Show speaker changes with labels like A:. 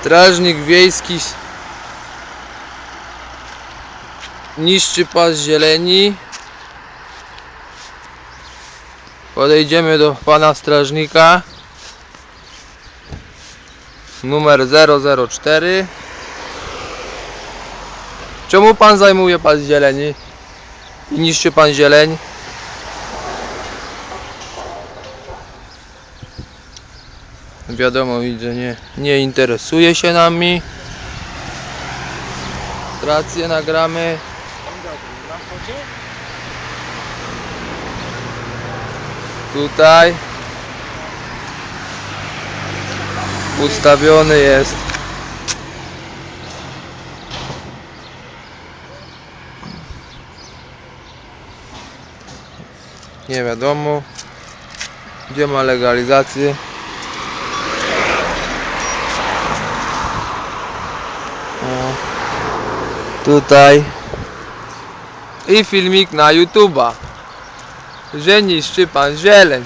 A: Strażnik wiejski niszczy pas zieleni. Podejdziemy do pana strażnika. Numer 004. Czemu pan zajmuje pas zieleni? I niszczy pan zieleń? Wiadomo, widzę, nie, nie interesuje się nami. Rację nagramy. Tutaj ustawiony jest nie wiadomo gdzie ma legalizację tutaj. I filmik na YouTube'a. Że niszczy pan zieleń